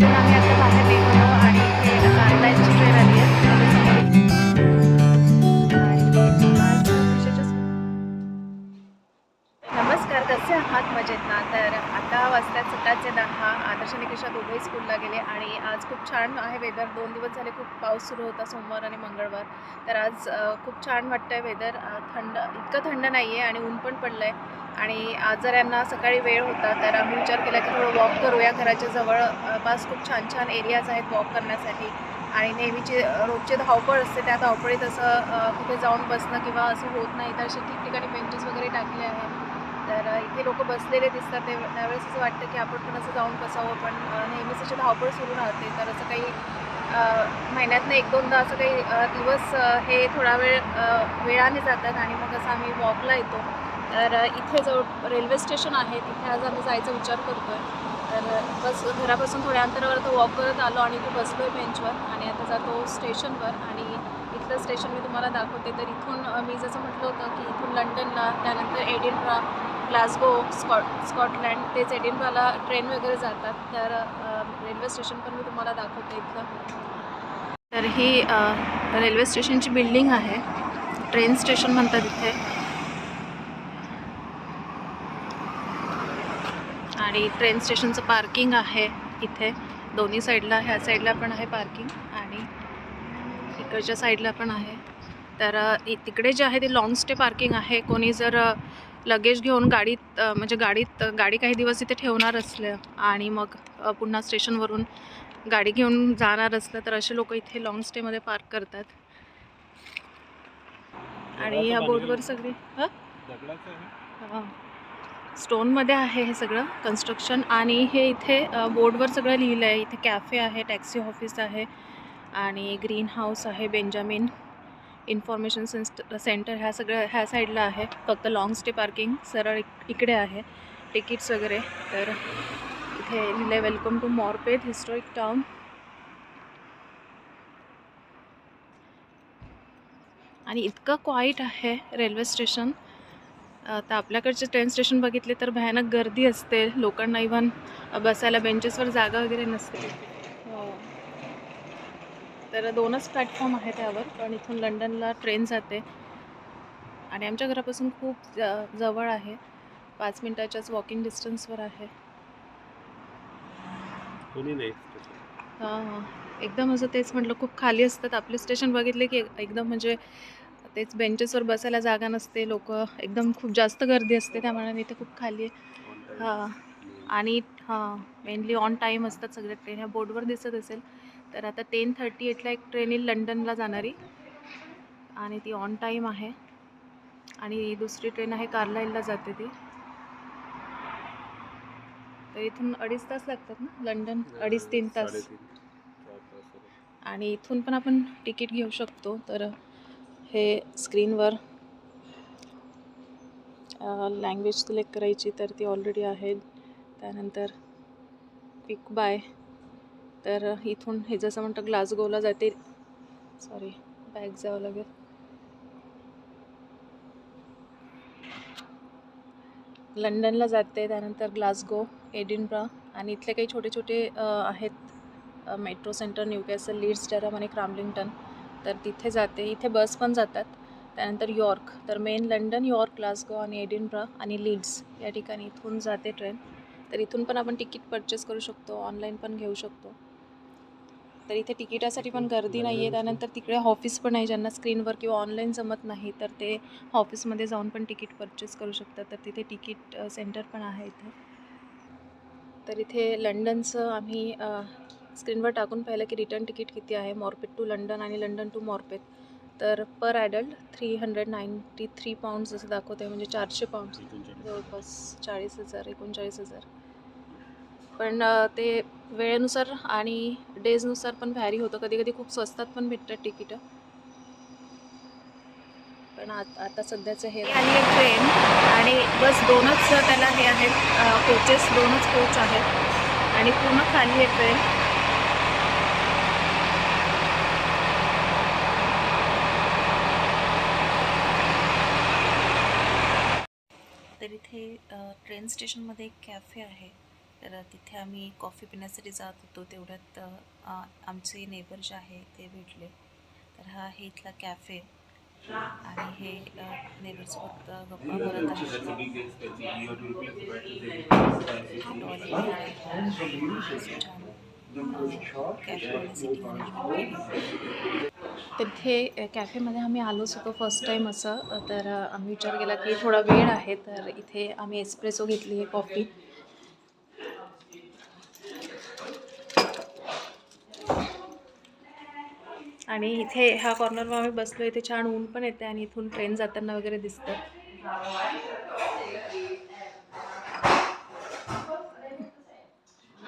तर आम्ही आता बाहेर निघालो आणि दहा आदर्श दोघंही स्कूलला गेले आणि आज खूप छान आहे वेदर दोन दिवस झाले खूप पाऊस सुरू होता सोमवार आणि मंगळवार. तर आज खूप छान वाटतं आहे वेदर थंड इतकं थंड नाही आहे आणि ऊन पण पडलं आहे आणि आज जर यांना सकाळी वेळ होता तर आम्ही विचार केला की थोडं वॉक करूया. घराच्या जवळपास खूप छान छान एरियाज आहेत वॉक करण्यासाठी. आणि नेहमीची रोजचे धावपळ असते त्या धावपळीत असं कुठे जाऊन बसणं किंवा असं होत नाही. तर असे ठिकठिकाणी बेंचेस वगैरे टाकले आहेत. तर इथे लोक बसलेले दिसतात. ते त्यावेळेस असं वाटतं की आपण पण असं जाऊन बसावं. पण नेहमीच अशी धावपळ सुरू राहते. तर असं काही महिन्यातनं एक दोनदा असं काही दिवस हे थोडा वेळ वेळाने जातात आणि मग असं आम्ही वॉकला येतो. तर इथे जवळ रेल्वे स्टेशन आहे तिथे आज आम्ही जायचा विचार करतो आहे तर बस घरापासून थोड्या अंतरावर तो वॉक करत आलो आणि तो बसलो आहे बेंचवर आणि आता जातो स्टेशनवर आणि दुसरं स्टेशन मी तुम्हाला दाखवते. तर इथून मी जसं म्हटलं होतं की इथून लंडनला त्यानंतर एडिनब्रा ग्लासगो स्कॉट स्कॉटलँड तेच एडिनब्राला ट्रेन वगैरे जातात. तर रेल्वे स्टेशन पण मी तुम्हाला दाखवते इथलं. तर ही रेल्वे स्टेशनची बिल्डिंग आहे. ट्रेन स्टेशन म्हणतात इथे. आणि ट्रेन स्टेशनचं पार्किंग आहे इथे. दोन्ही साईडला ह्या साईडला पण आहे पार्किंग. इकडच्या साईडला पण आहे. तर तिकडे जे आहे ते लॉंग स्टे पार्किंग आहे. कोणी जर लगेज घेऊन गाडीत म्हणजे गाडीत गाडी काही दिवस इथे ठेवणार असलं आणि मग पुन्हा स्टेशनवरून गाडी घेऊन जाणार असलं तर असे लोक इथे लॉंग स्टेमध्ये पार्क करतात. आणि या बोर्डवर सगळी हां? हां. स्टोनमध्ये आहे हे सगळं कन्स्ट्रक्शन आणि हे इथे बोर्डवर सगळं लिहिलं आहे इथे कॅफे आहे टॅक्सी ऑफिस आहे. आणि ग्रीन हाऊस आहे बेंजामिन इन्फॉर्मेशन सेंस्ट सेंटर ह्या सगळ्या ह्या साईडला आहे. फक्त लॉंग स्टे पार्किंग सरळ इक- इकडे आहे. तिकीट्स वगैरे. तर इथे लिहिलं आहे welcome to Morpeth historic town आणि इतकं क्वाईट आहे रेल्वे स्टेशन आता आपल्याकडचे ट्रेन स्टेशन बघितले तर भयानक गर्दी असते. लोकांना इव्हन बसायला बेंचेसवर जागा वगैरे नसते. तर दोनच प्लॅटफॉर्म आहे त्यावर पण इथून लंडनला ट्रेन जाते. आणि आमच्या घरापासून खूप ज- जवळ आहे. पाच मिनटाच्याच वॉकिंग डिस्टन्सवर आहे. हां हां. एकदम असं तेच म्हटलं खूप खाली असतात. आपले स्टेशन बघितले की एकदम म्हणजे तेच बेंचेसवर बसायला जागा नसते. लोक एकदम खूप जास्त गर्दी असते. त्यामुळे इथे खूप खाली आहे. हां. आणि हां मेनली ऑन टाईम असतात सगळ्या ट्रेन ह्या बोर्डवर दिसत असेल. तर आता टेन थर्टी एटला एक ट्रेन येईल लंडनला जाणारी. आणि ती ऑन टाईम आहे. आणि दुसरी ट्रेन आहे कार्लाईलला जाते ती. तर इथून अडीच तास लागतात ना? लंडन अडीच तीन तास. आणि इथून पण आपण तिकीट घेऊ शकतो. तर हे स्क्रीनवर लँग्वेज सिलेक्ट करायची तर ती ऑलरेडी आहे. त्यानंतर क्विक बाय तर इथून हे जसं म्हणतं ग्लासगोला जाते. सॉरी बॅग जावं लागेल. लंडनला जाते त्यानंतर ग्लासगो एडिनब्रा आणि इथले काही छोटे छोटे आहेत metro centre Newcastle Leeds Durham आणि क्रामलिंग्टन. तर तिथे जाते. इथे बस पण जातात. त्यानंतर यॉर्क. तर मेन लंडन यॉर्क ग्लासगो आणि एडिनब्रा आणि लीड्स या ठिकाणी इथून जाते ट्रेन. तर इथून पण आपण तिकीट परचेस करू शकतो ऑनलाईन पण घेऊ शकतो. तर इथे तिकिटासाठी पण गर्दी नाही आहे त्यानंतर तिकडे ऑफिस पण आहे. ज्यांना स्क्रीनवर किंवा ऑनलाईन जमत नाही तर ते ऑफिसमध्ये जाऊन पण तिकीट परचेस करू शकतात. तर तिथे तिकीट सेंटर पण आहे इथे. तर इथे लंडनचं आम्ही स्क्रीनवर टाकून पाहिलं की रिटर्न तिकीट किती आहे. मॉर्पेट टू लंडन आणि लंडन टू मॉर्पेट तर per adult three hundred ninety three pounds असं दाखवते म्हणजे चारशे पाऊंड्स जवळपास चाळीस हजार एकोणचाळीस हजार. पण ते वेळेनुसार आणि डेजनुसार पण व्हॅरी होतं. कधी कधी खूप स्वस्तात पण भेटतात तिकीटं. पण आत आता सध्याचं हे आली आहे ट्रेन आणि बस दोनच त्याला हे आहेत कोचेस दोनच कोच आहेत आणि पूर्ण खाली आहे ट्रेन. तर इथे ट्रेन स्टेशनमध्ये एक कॅफे आहे. तर तिथे आम्ही कॉफी पिण्यासाठी जात होतो. तेवढ्यात आमचे नेबर जे आहे ते भेटले. तर हा आहे इथला कॅफे आणि हे नेबरसोबत गप्पा टॉयलेट आहे. तिथे कॅफेमध्ये आम्ही आलोच होतो फर्स्ट टाईम असं. तर आम्ही विचार केला की थोडा वेळ आहे. तर इथे आम्ही एस्प्रेसो घेतली आहे कॉफी आणि इथे ह्या कॉर्नरवर आम्ही बसलो इथे छान ऊन पण येते आणि इथून ट्रेन जाताना वगैरे दिसतं.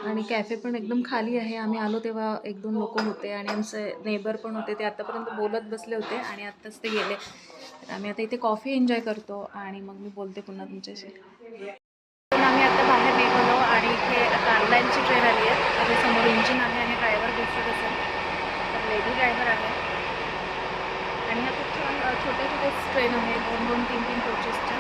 आणि कॅफे पण एकदम खाली आहे. आम्ही आलो तेव्हा एक दोन लोक होते आणि आमचे नेबर पण होते. ते आतापर्यंत बोलत बसले होते आणि आत्ताच ते गेले. तर आम्ही आता इथे कॉफी एन्जॉय करतो आणि मग मी बोलते पुन्हा तुमच्याशी. पण आम्ही आता बाहेर निघालो आणि इथे कारलाईनची ट्रेन आली आहे. त्याच्यासमोर इंजिन आहे आणि ड्रायव्हर दिसत असेल. लेडी ड्रायव्हर आहे आणि ह्या खूप छान छोटे छोटे ट्रेन आहे दोन दोन तीन तीन कोचेसच्या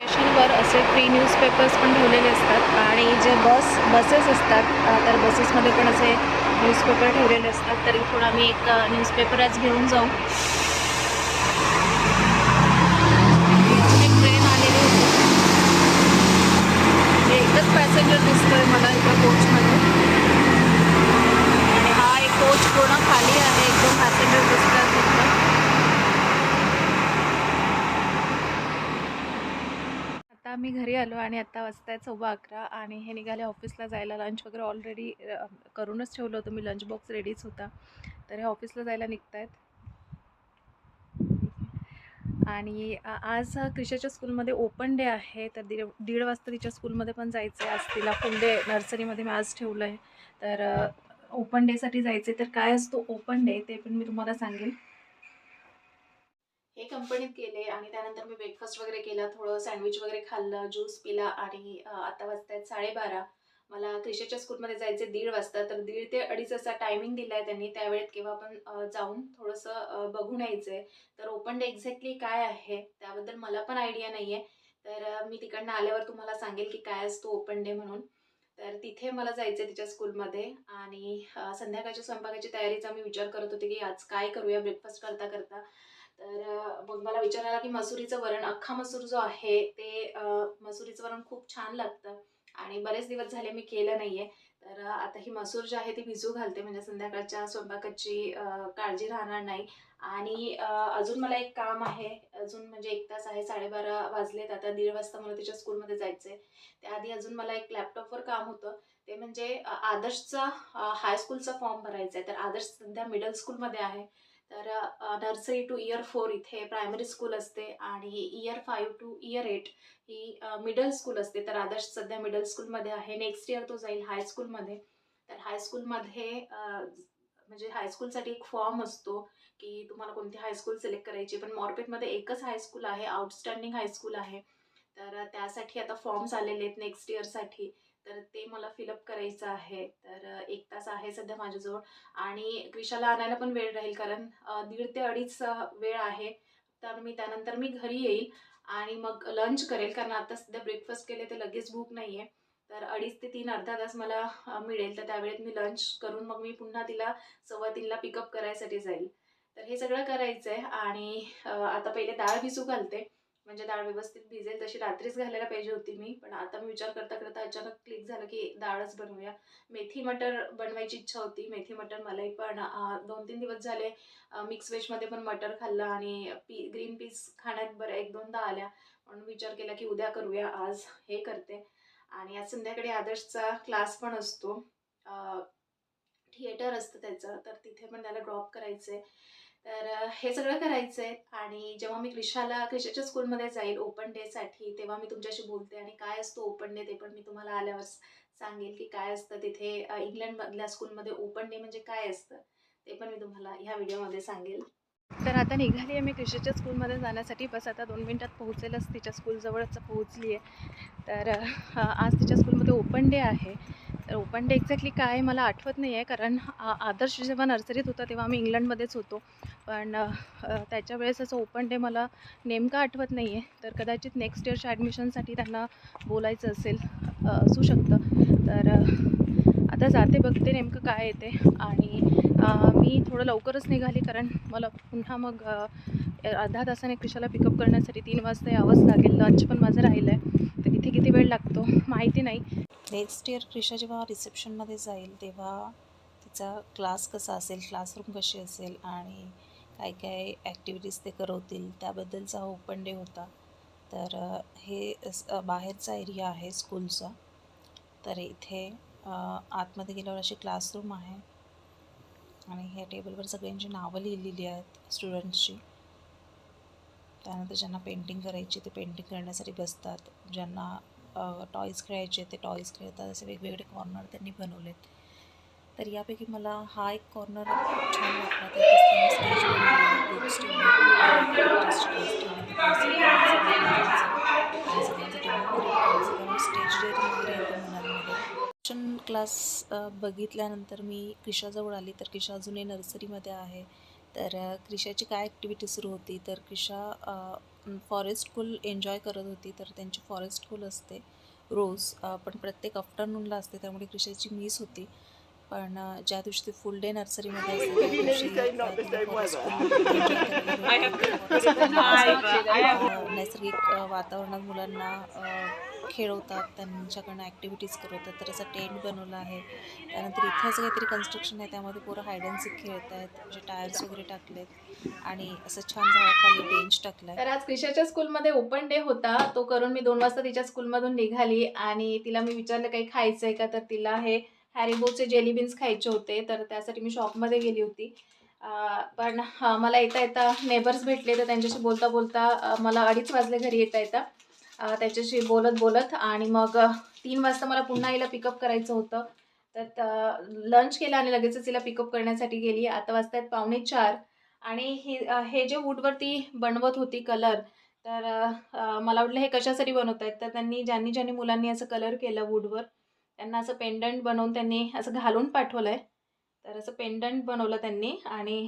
स्टेशनवर असे फ्री न्यूजपेपर्स पण ठेवलेले असतात आणि जे बस बसेस असतात तर बसेसमध्ये पण असे न्यूजपेपर ठेवलेले असतात. तरी थोडं आम्ही एक न्यूजपेपर आज घेऊन जाऊ. एक ट्रेन आलेली होती. म्हणजे एकच पॅसेंजर दिसतोय मला एका कोचमध्ये कोच पूर्ण खाली आहे एकदम पॅसेंजर दिसतात फक्त आता आम्ही घरी आलो आणि आता वाजता आहे सव्वा अकरा आणि हे निघाले ऑफिसला जायला. लंच वगैरे ऑलरेडी करूनच ठेवलं होतं मी. लंच बॉक्स रेडीच होता. तर हे ऑफिसला जायला निघत आहेत आणि आज क्रिशाच्या स्कूलमध्ये ओपन डे आहे. तर दीड दीड वाजता तिच्या स्कूलमध्ये पण जायचं आहे आज तिला फुल डे नर्सरीमध्ये मी आज ठेवलं आहे तर ओपन डेसाठी जायचं आहे तर काय असतो ओपन डे ते पण मी तुम्हाला सांगेल हे कंपनीत गेले आणि त्यानंतर मी ब्रेकफास्ट वगैरे केला थोडं सँडविच वगैरे खाल्लं ज्यूस पिला आणि आता वाजता आहेत साडेबारा. मला क्रिशेच्या स्कूलमध्ये जायचे दीड वाजता तर दीड ते अडीच असा टायमिंग दिला आहे त्यांनी त्यावेळेत केव्हा आपण जाऊन थोडंसं बघून यायचं आहे तर ओपन डे एक्झॅक्टली काय आहे त्याबद्दल मला पण आयडिया नाही आहे तर मी तिकडनं आल्यावर तुम्हाला सांगेल की काय असतो ओपन डे म्हणून. तर तिथे मला जायचं आहे तिच्या स्कूलमध्ये आणि संध्याकाळच्या स्वयंपाकाची तयारीचा मी विचार करत होते की आज काय करूया ब्रेकफास्ट करता करता. तर मग मला विचार आला की मसुरीचं वरण अख्खा मसूर जो आहे ते मसुरीचं वरण खूप छान लागतं आणि बरेच दिवस झाले मी केलं नाही आहे तर आता ही मसूर जी आहे ती भिजू घालते म्हणजे संध्याकाळच्या स्वयंपाकाची काळजी राहणार नाही. आणि अजून मला एक काम आहे. अजून म्हणजे एक तास आहे साडेबारा वाजलेत. आता दीड वाजता मला तिच्या स्कूलमध्ये जायचं आहे त्याआधी अजून मला एक लॅपटॉपवर काम होतं. ते म्हणजे आदर्शचा हायस्कूलचा फॉर्म भरायचा आहे तर आदर्श सध्या मिडल स्कूलमध्ये आहे. तर नर्सरी टू इयर फोर इथे प्रायमरी स्कूल असते आणि year five to year eight he middle school असते. तर आदर्श सध्या मिडल स्कूलमध्ये आहे. नेक्स्ट इयर तो जाईल हायस्कूलमध्ये तर हायस्कूलमध्ये म्हणजे हायस्कूलसाठी एक फॉर्म असतो की तुम्हाला कोणती हायस्कूल सिलेक्ट करायची. पण मॉर्पेटमध्ये एकच हायस्कूल आहे. आउटस्टँडिंग हायस्कूल आहे. तर त्यासाठी आता फॉर्म्स आलेले आहेत नेक्स्ट इयरसाठी तर ते मला फिलअप करायचं आहे. तर एक तास आहे सध्या माझ्याजवळ. आणि क्रिशाला आणायला पण वेळ राहील कारण दीड ते अडीच वेळ आहे. तर मी त्यानंतर मी घरी येईल आणि मग लंच करेल कारण आता सध्या ब्रेकफास्ट केले तर लगेच भूक नाही आहे तर अडीच ते तीन अर्धा तास मला मिळेल. तर त्यावेळेत मी लंच करून मग मी पुन्हा तिला सव्वा तीनला पिकअप करायसाठी जाईल. तर हे सगळं करायचं आहे आणि आता पहिले डाळ भिजू घालते. म्हणजे डाळ व्यवस्थित भिजेल तशी रात्रीच घालायला पाहिजे होती मी. पण आता मी विचार करता करता अचानक क्लिक झालं की डाळच बनवूया. मेथी मटर बनवायची इच्छा होती. मेथी मटर मलाही पण दोन तीन दिवस झाले मिक्स वेजमध्ये पण मटर खाल्लं आणि पी ग्रीन पीस खाण्यात बरं एक दोनदा आल्या. म्हणून विचार केला की उद्या करूया आज हे करते. आणि आज संध्याकाळी आदर्शचा क्लास पण असतो. थिएटर असतं त्याचं तर तिथे पण त्याला ड्रॉप करायचं आहे तर हे सगळं करायचं आहे आणि जेव्हा मी क्रिशाला क्रिशाच्या स्कूलमध्ये जाईल ओपन डेसाठी तेव्हा मी तुमच्याशी बोलते आणि काय असतो ओपन डे ते पण मी तुम्हाला आल्यावर सांगेल की काय असतं तिथे इंग्लंडमधल्या स्कूलमध्ये ओपन डे म्हणजे काय असतं ते पण मी तुम्हाला ह्या व्हिडिओमध्ये सांगेल. तर आता निघाली आहे मी क्रिशाच्या स्कूलमध्ये जाण्यासाठी. बस आता दोन मिनटात पोहोचेलच. तिच्या स्कूलजवळच पोहोचली आहे तर आज तिच्या स्कूलमध्ये ओपन डे आहे. तर ओपन डे एक्झॅक्टली काय मला आठवत नाही आहे कारण आ- आदर्श जेव्हा नर्सरीत होता तेव्हा आम्ही इंग्लंडमध्येच होतो. पण त्याच्या वेळेस असं ओपन डे मला नेमकं आठवत नाही आहे. तर कदाचित नेक्स्ट इयरच्या ॲडमिशनसाठी त्यांना बोलायचं असेल असू शकतं. तर आता जाते बघते नेमकं काय येते. आणि मी थोडं लवकरच निघाली कारण मला पुन्हा मग अर्धा तासाने क्रिशाला पिकअप करण्यासाठी तीन वाजता यावंच लागेल. लंच पण माझं राहिलं आहे तर इथे किती वेळ लागतो? माहिती नाही. नेक्स्ट इयर क्रिशा जेव्हा रिसेप्शनमध्ये जाईल तेव्हा तिचा क्लास कसा असेल क्लासरूम कशी असेल आणि काय काय ॲक्टिव्हिटीज ते करवतील त्याबद्दलचा हा ओपन डे होता. तर हे बाहेरचा एरिया आहे स्कूलचा तर इथे आतमध्ये गेल्यावर अशी क्लासरूम आहे. आणि ह्या टेबलवर सगळ्यांची नावं लिहिलेली आहेत स्टुडंट्सची त्यानंतर ज्यांना पेंटिंग करायची ते पेंटिंग करण्यासाठी बसतात. ज्यांना टॉईज खेळायचे ते टॉईज खेळतात. असे वेगवेगळे कॉर्नर त्यांनी बनवलेत. तर यापैकी मला हा एक कॉर्नर छान वाटला. स्टेज बनवली स्टेज क्लास बघितल्यानंतर मी क्रिशाजवळ आली. तर क्रिशा अजूनही नर्सरीमध्ये आहे. तर क्रिशाची काय ॲक्टिव्हिटी सुरू होती? तर क्रिशा फॉरेस्ट स्कूल एन्जॉय करत होती. तर त्यांची फॉरेस्ट स्कूल असते रोज. पण प्रत्येक आफ्टरनूनला असते. त्यामुळे क्रिशाची मिस होती. पण ज्या दिवशी ती फुल डे नर्सरीमध्ये नैसर्गिक वातावरणात मुलांना खेळवतात त्यांच्याकडनं ॲक्टिव्हिटीज करवतात. तर असं टेंट बनवलं आहे. त्यानंतर इथं असं काहीतरी कन्स्ट्रक्शन आहे. त्यामध्ये पोरं हायड अँड खेळत आहेत म्हणजे टायर्स वगैरे टाकलेत. आणि असं छान झाडाखाली बेंच टाकलाय. तर आज क्रिशाच्या स्कूलमध्ये ओपन डे होता. तो करून मी दोन वाजता तिच्या स्कूलमधून निघाली. आणि तिला मी विचारलं काही खायचं आहे का? तर तिला हे हॅरिबोचे जेली बीन्स खायचे होते. तर त्यासाठी मी शॉपमध्ये गेली होती. पण मला येता येता नेबर्स भेटले. तर त्यांच्याशी बोलता बोलता मला अडीच वाजले घरी येता येता त्याच्याशी बोलत बोलत आणि मग तीन वाजता मला पुन्हा हिला पिकअप करायचं होतं. तर लंच केलं आणि लगेचच तिला पिकअप करण्यासाठी गेली. आता वाजता आहेत पावणे चार. आणि हे हे जे वूडवरती बनवत होती कलर तर मला वाटलं हे कशासाठी बनवत आहेत तर त्यांनी ज्यांनी ज्यांनी मुलांनी असं कलर केलं वूडवर त्यांना असं पेंडंट बनवून त्यांनी असं घालून पाठवलं आहे तर असं पेंडंट बनवलं त्यांनी आणि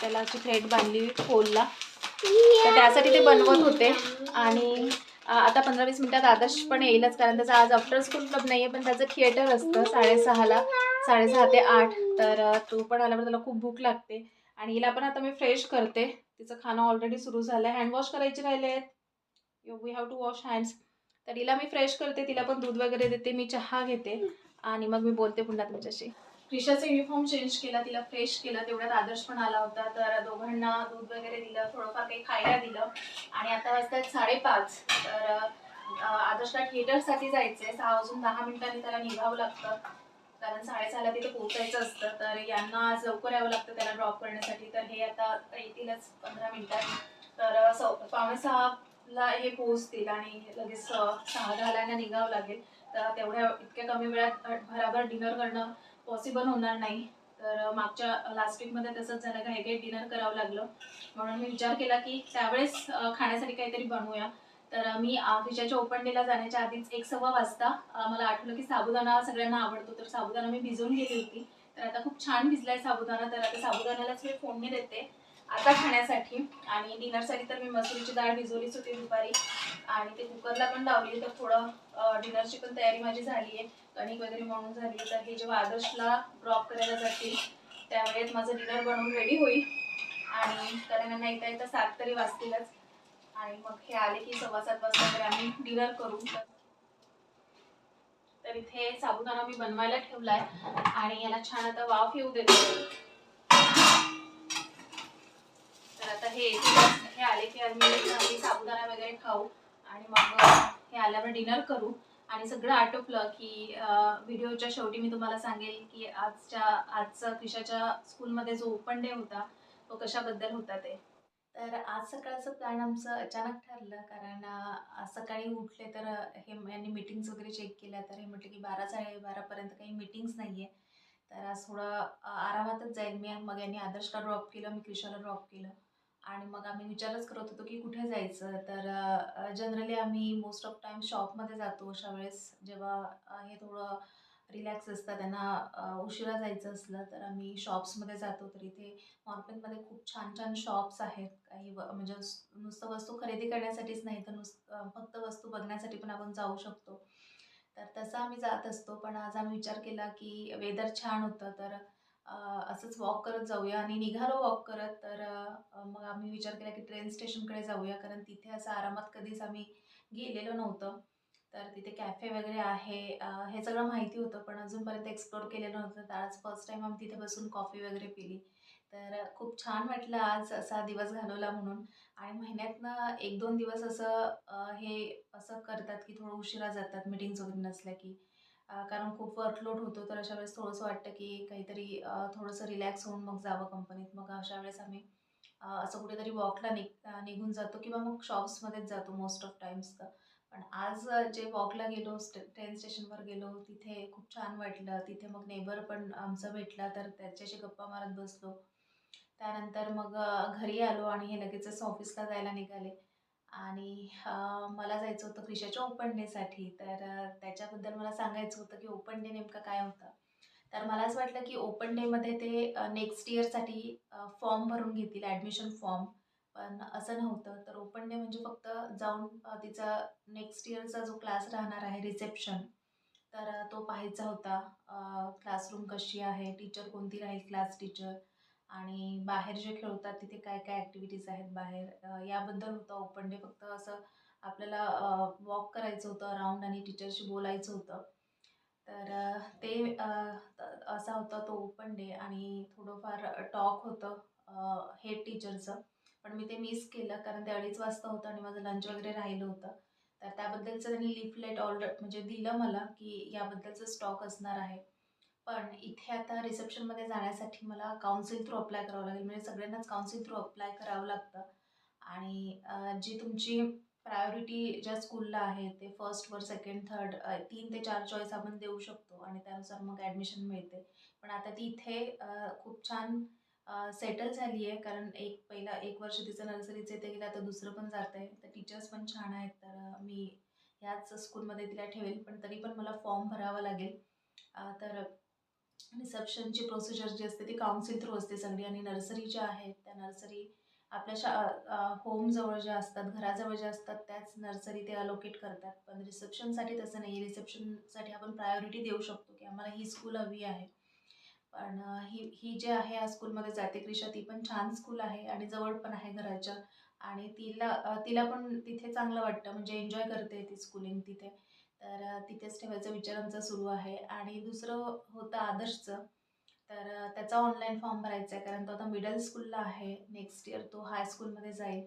त्याला अशी थ्रेड बांधली खोलला. तर त्यासाठी ते बनवत होते. आणि आता पंधरा वीस मिनिटात आदर्श पण येईलच कारण त्याचा आज आफ्टर स्कूल क्लब नाही आहे पण त्याचं थिएटर असतं साडेसहाला साडेसहा ते आठ. तर तो पण आल्यावर त्याला खूप भूक लागते. आणि हिला पण आता मी फ्रेश करते. तिचं खाणं ऑलरेडी सुरू झालं आहे हँडवॉश करायचे राहिले आहेत. You we have to wash hands तर हिला मी फ्रेश करते. तिला पण दूध वगैरे देते. मी चहा घेते. आणि मग मी बोलते पुन्हा तुमच्याशी. क्रिशाचा युनिफॉर्म चेंज केला तिला फ्रेश केलं तेवढ्यात आदर्श पण आला होता. तर दोघांना दूध वगैरे दिलं थोडंफार काही खायला दिलं. आणि आता वाजतात साडेपाच. तर आदर्शला थिएटरसाठी जायचंय. सहा वाजून दहा मिनिटांनी त्याला निघावं लागतं. कारण साडेसहाला तिथे पोहोचायचं असतं. तर यांना आज लवकर यावं लागतं त्याला ड्रॉप करण्यासाठी. तर हे आता येतीलच पंधरा मिनिटात तर सौ पावणे सहाला हे पोहोचतील आणि लगेच सहा दहाला निघावं लागेल. तर तेवढ्या इतक्या कमी वेळात भराभर डिनर करणं पॉसिबल होणार नाही. तर मागच्या लास्ट वीकमध्ये तसंच झालं. काही काही डिनर करावं लागलं. म्हणून मी विचार केला की त्यावेळेस खाण्यासाठी काहीतरी बनवूया. तर मी खिशाच्या ओपनडेला जाण्याच्या आधीच एक सव्वा वाजता मला आठवलं की साबुदाणा सगळ्यांना आवडतो. तर साबुदाणा मी भिजवून गेली होती. तर आता खूप छान भिजलाय साबुदाणा. तर आता साबुदाण्यालाच मी फोडणी देते. आता खाण्यासाठी. आणि डिनरसाठी तर मी मसुरीची डाळ भिजवलीच होती दुपारी. आणि ते कुकरला पण लावली. तर थोडं डिनरची पण तयारी माझी झाली आहे कणिक वगैरे म्हणून झाली तर हे जेव्हा आदर्शला ड्रॉप करायला जातील त्यावेळेत माझं डिनर बनवून रेडी होईल. आणि कारण यांना येता येता सात तरी वाजतीलच. आणि मग हे आले की सव्वा सात वाजता आम्ही डिनर करू. तर इथे साबुदाणा मी बनवायला ठेवलाय. आणि याला छान आता वाफ येऊ देतो. तर आता हे हे आले की आम्ही आम्ही साबुदाणा वगैरे खाऊ. आणि मग हे आल्यावर डिनर करू. आणि सगळं आटोपलं की व्हिडिओच्या शेवटी मी तुम्हाला सांगेल की आजच्या आजचा क्रिशाच्या स्कूलमध्ये जो ओपन डे होता तो कशाबद्दल होता ते. तर आज सकाळचं प्लॅन आमचं अचानक ठरलं कारण आज सकाळी उठले तर हे यांनी मीटिंग्स वगैरे चेक केल्या तर हे म्हटलं की बारा साडे बारापर्यंत काही मीटिंग्स नाही आहे तर आज थोडं आरामातच जाईल. मी मग यांनी आदर्शला ड्रॉप केलं मी क्रिशाला ड्रॉप केलं. आणि मग आम्ही विचारच करत होतो की कुठे जायचं? तर जनरली आम्ही मोस्ट ऑफ टाईम शॉपमध्ये जातो. अशा वेळेस जेव्हा हे थोडं रिलॅक्स असतात त्यांना उशिरा जायचं असलं तर आम्ही शॉप्समध्ये जातो. तर इथे मॉर्पेनमध्ये खूप छान छान शॉप्स आहेत. काही व म्हणजे नुसतं वस्तू खरेदी करण्यासाठीच नाही तर नुस फक्त वस्तू बघण्यासाठी पण आपण जाऊ शकतो. तर तसं आम्ही जात असतो. पण आज आम्ही विचार केला की वेदर छान होतं तर असंच वॉक करत जाऊया आणि निघालो वॉक करत. तर मग आम्ही विचार केला की ट्रेन स्टेशनकडे जाऊया कारण तिथे असं आरामात कधीच आम्ही गेलेलो नव्हतं. तर तिथे कॅफे वगैरे आहे. हे सगळं माहिती होतं पण अजूनपर्यंत एक्सप्लोर केलेलं नव्हतं. तर आज फर्स्ट टाईम आम्ही तिथे बसून कॉफी वगैरे पिली. तर खूप छान वाटलं आज असा दिवस घालवला म्हणून. आणि महिन्यातनं एक दोन दिवस असं हे असं करतात की थोडं उशिरा जातात मीटिंग्स वगैरे नसल्या की. कारण खूप वर्कलोड होतो तर अशा वेळेस थोडंसं वाटतं की काहीतरी थोडंसं रिलॅक्स होऊन मग जावं कंपनीत मग अशा वेळेस आम्ही असं कुठेतरी वॉकला निघ निघून जातो किंवा मग शॉप्समध्येच जातो मोस्ट ऑफ टाईम्स तर पण आज जे वॉकला गेलो स्टे ट्रेन स्टेशनवर गेलो तिथे खूप छान वाटलं. तिथे मग नेबर पण आमचा भेटला तर त्याच्याशी गप्पा मारत बसलो. त्यानंतर मग घरी आलो आणि हे लगेचच ऑफिसला जायला निघाले. आणि मला जायचं होतं क्रिशाच्या ओपन डेसाठी तर त्याच्याबद्दल मला सांगायचं होतं की ओपन डे नेमका काय होता. तर मला असं वाटलं की ओपन डेमध्ये ते नेक्स्ट इयरसाठी फॉर्म भरून घेतील ॲडमिशन फॉर्म. पण असं नव्हतं. तर ओपन डे म्हणजे फक्त जाऊन तिचा नेक्स्ट इयरचा जो क्लास राहणार आहे रिसेप्शन तर तो पाहायचा होता. क्लासरूम कशी आहे टीचर कोणती राहील क्लास टीचर? आणि बाहेर जे खेळतात तिथे काय काय ॲक्टिव्हिटीज आहेत बाहेर? याबद्दल होतं ओपन डे फक्त असं आपल्याला वॉक करायचं होतं राऊंड आणि टीचरशी बोलायचं होतं. तर ते असा होता तो ओपन डे आणि थोडंफार टॉक होतं हेड टीचरचं पण मी ते मिस केलं कारण ते अडीच वाजता होतं आणि माझं लंच वगैरे राहिलं होतं. तर त्याबद्दलचं त्यांनी लिफलेट ऑर्डर म्हणजे दिलं मला की याबद्दलचं स्टॉक असणार आहे. पण इथे आता रिसेप्शनमध्ये जाण्यासाठी मला काउन्सिल थ्रू अप्लाय करावं लागेल. म्हणजे सगळ्यांनाच काउन्सिल थ्रू अप्लाय करावं लागतं. आणि जी तुमची प्रायोरिटी ज्या स्कूलला आहे ते फर्स्ट वर सेकंड थर्ड तीन ते चार चॉईस आपण देऊ शकतो आणि त्यानुसार मग ॲडमिशन मिळते. पण आता ती इथे खूप छान सेटल झाली आहे. कारण एक पहिला एक वर्ष तिचं नर्सरीचं इथे गेलं आता दुसरं पण जात आहे तर टीचर्स पण छान आहेत. तर मी ह्याच स्कूलमध्ये तिला ठेवेल. पण तरी पण मला फॉर्म भरावा लागेल. तर रिसेप्शनची प्रोसिजर जी असते ती काउन्सिल थ्रू असते सगळी आणि नर्सरी ज्या आहेत त्या नर्सरी आपल्या शा होमजवळ ज्या असतात घराजवळ ज्या असतात त्याच नर्सरी ते अलोकेट करतात. पण रिसेप्शनसाठी तसं नाही. रिसेप्शनसाठी आपण प्रायोरिटी देऊ शकतो की आम्हाला ही स्कूल हवी आहे. पण ही ही जी आहे या स्कूलमध्ये जाते क्रिशा ती पण छान स्कूल आहे आणि जवळ पण आहे घराच्या. आणि तिला तिला पण तिथे चांगलं वाटतं. म्हणजे एन्जॉय करते ती स्कूलिंग तिथे. तर तिथेच ठेवायचा विचार आमचा सुरू आहे. आणि दुसरं होतं आदर्शचं. तर त्याचा ऑनलाईन फॉर्म भरायचा आहे. कारण तो आता मिडल स्कूलला आहे. नेक्स्ट इयर तो हायस्कूलमध्ये जाईल.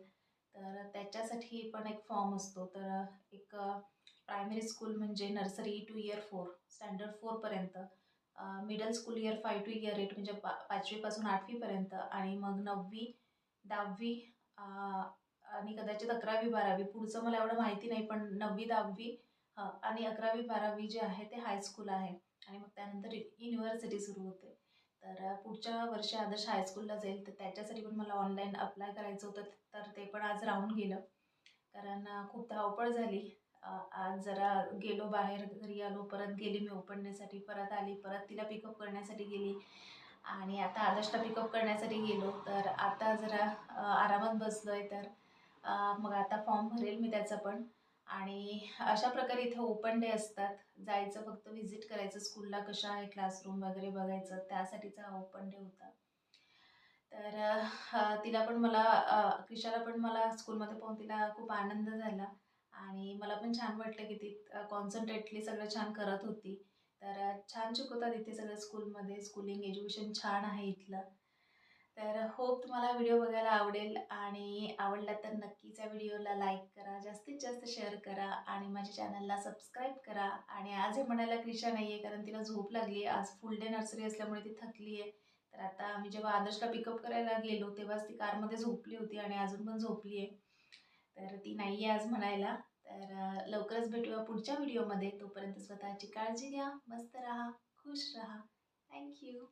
तर त्याच्यासाठी पण एक फॉर्म असतो. तर एक प्रायमरी स्कूल म्हणजे nursery to year four standard फोरपर्यंत middle school year five to year eight म्हणजे पा पाचवीपासून आठवीपर्यंत आणि मग नववी दहावी आणि कदाचित अकरावी बारावी. पुढचं मला एवढं माहिती नाही पण नववी दहावी आणि अकरावी बारावी जे आहे ते हायस्कूल आहे. आणि मग त्यानंतर युनिव्हर्सिटी सुरू होते. तर पुढच्या वर्षी आदर्श हायस्कूलला जाईल तर त्याच्यासाठी पण मला ऑनलाईन अप्लाय करायचं होतं तर ते पण आज राहून गेलं. कारण खूप धावपळ झाली. आज जरा गेलो बाहेर घरी आलो परत गेली मी ओपडण्यासाठी परत आली परत तिला पिकअप करण्यासाठी गेली. आणि आता आदर्शला पिकअप करण्यासाठी गेलो. तर आता जरा आरामात बसलो आहे तर मग आता फॉर्म भरेल मी त्याचा पण. आणि अशा प्रकारे इथं ओपन डे असतात. जायचं फक्त व्हिजिट करायचं स्कूलला कशा आहे क्लासरूम वगैरे बघायचं त्यासाठीचा हा ओपन डे होता. तर तिला पण मला क्रिशाला पण मला स्कूलमध्ये पाहून तिला खूप आनंद झाला. आणि मला पण छान वाटलं की ती कॉन्सन्ट्रेटली सगळं छान करत होती. तर छान शिकवतात इथे सगळं स्कूलमध्ये स्कूलिंग एज्युकेशन छान आहे इथलं. तर होप तुम्हाला व्हिडिओ बघायला आवडेल आणि आवडला तर नक्कीच या व्हिडिओला लाईक करा जास्तीत जास्त शेअर करा आणि माझ्या चॅनलला सबस्क्राईब करा. आणि आज हे म्हणायला क्रिशा नाही आहे कारण तिला झोप लागली आहे आज फुल डे नर्सरी असल्यामुळे ती थकली आहे तर आता आम्ही जेव्हा आदर्शला पिकअप करायला गेलो तेव्हाच ती कारमध्ये झोपली होती आणि अजून पण झोपली आहे तर ती नाही आहे आज म्हणायला. तर लवकरच भेटूया पुढच्या व्हिडिओमध्ये. तोपर्यंत स्वतःची काळजी घ्या मस्त राहा खुश राहा. थँक्यू